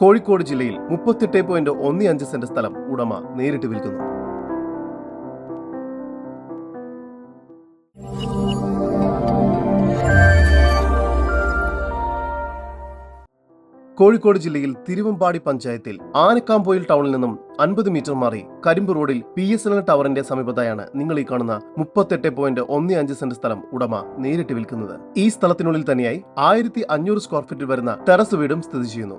കോഴിക്കോട് ജില്ലയിൽ മുപ്പത്തെട്ട് പോയിന്റ് ഒന്ന് അഞ്ച് സെന്റ് സ്ഥലം ഉടമ നേരിട്ട് വിൽക്കുന്നു. കോഴിക്കോട് ജില്ലയിൽ തിരുവമ്പാടി പഞ്ചായത്തിൽ ആനക്കാമ്പോയിൽ ടൗണിൽ നിന്നും അൻപത് മീറ്റർ മാറി കരിമ്പ് റോഡിൽ പി എസ് എൽ ടവറിന്റെ സമീപത്തായാണ് നിങ്ങൾ ഈ കാണുന്ന മുപ്പത്തെട്ട് പോയിന്റ് ഒന്ന് അഞ്ച് സെന്റ് സ്ഥലം ഉടമ നേരിട്ട് വിൽക്കുന്നത്. ഈ സ്ഥലത്തിനുള്ളിൽ തന്നെയായി ആയിരത്തി അഞ്ഞൂറ് സ്ക്വയർ ഫീറ്റിൽ വരുന്ന ടെറസ് വീടും സ്ഥിതി ചെയ്യുന്നു.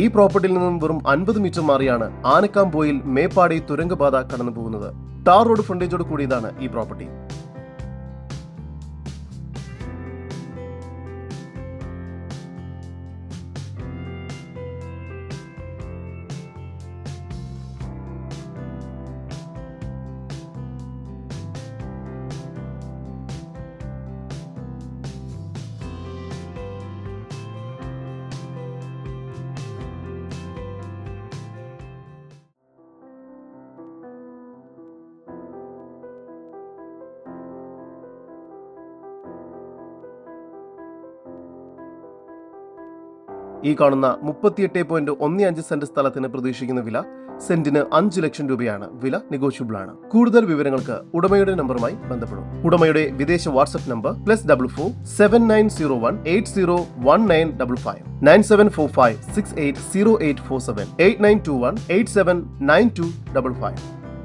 ഈ പ്രോപ്പർട്ടിയിൽ നിന്നും വെറും അൻപത് മീറ്റർ മാറിയാണ് ആനക്കാമ്പോയിൽ മേപ്പാടി തുരങ്കപാത കടന്നു പോകുന്നത് ടാർ റോഡ് ഫ്രണ്ടേജോട് കൂടിയതാണ് ഈ പ്രോപ്പർട്ടി. ഈ കാണുന്ന മുപ്പത്തിയെട്ട് പോയിന്റ് ഒന്ന് അഞ്ച് സെന്റ് സ്ഥലത്തിന് പ്രതീക്ഷിക്കുന്ന വില സെന്റിന് അഞ്ച് ലക്ഷം രൂപയാണ്. വില നെഗോഷ്യബിൾ ആണ്. കൂടുതൽ വിവരങ്ങൾക്ക് ഉടമയുടെ നമ്പറുമായി ബന്ധപ്പെടും. ഉടമയുടെ വിദേശ WhatsApp number plus double four seven nine zero one eight zero one nine double five nine seven four five six eight zero eight four seven eight nine two one eight seven nine two double five